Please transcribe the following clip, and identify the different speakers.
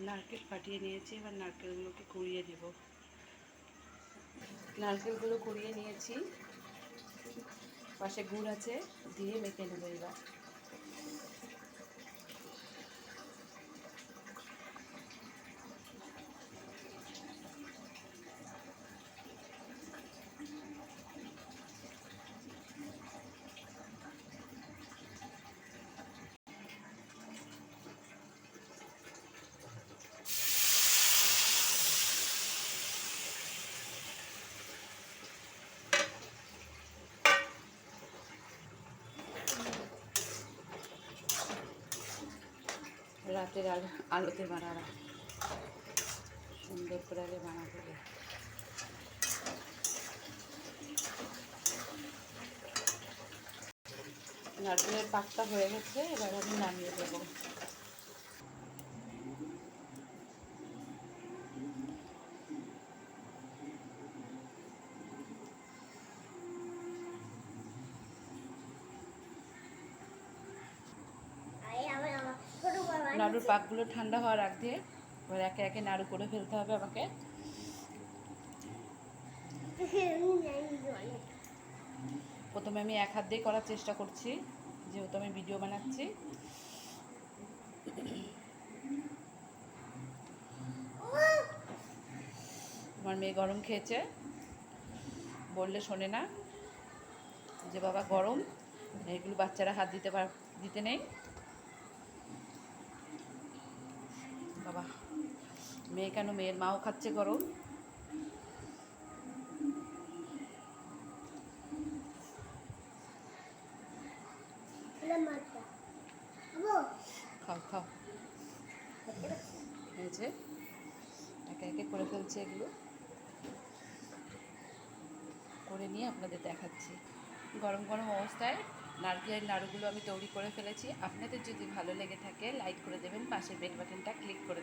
Speaker 1: নারকেল ফাটিয়ে নিয়েছি, এবার নারকেলগুলোকে কুড়িয়ে নেব। নারকেলগুলো কুড়িয়ে নিয়েছি। পাশে গুড় আছে, দিয়ে মেখে নেব এবার। রাতের আলো, আলোতে বানানো সুন্দর করে আগে বানাবো। নারকেলের পাকটা হয়ে গেছে, এবার আমি নামিয়ে দেবো। নাড়ুর পাকগুলো ঠান্ডা হওয়ার আগ দিয়ে এবার একে একে নাড়ু করে ফেলতে হবে আমাকে। প্রথমে আমি এক হাত দিয়ে করার চেষ্টা করছি, যেহেতু আমি ভিডিও বানাচ্ছি। আমার মেয়ে গরম খেয়েছে, বললে শোনে না। যে বাবা গরম, এগুলো বাচ্চারা হাত দিতে পার দিতে নেই। বাবা। মেয়ে কেন? মেয়ের মাও খাচ্ছে গরম। খাও খাও। হয়েছে একে একে করে ফেলছে এগুলো। করে নিয়ে আপনাদের দেখাচ্ছি। গরম গরম অবস্থায় নারকেলের নাড়ুগুলো আমি তৈরি করে ফেলেছি। আপনাদের যদি ভালো লেগে থাকে লাইক করে দেবেন। পাশের বেল বাটনটা ক্লিক করে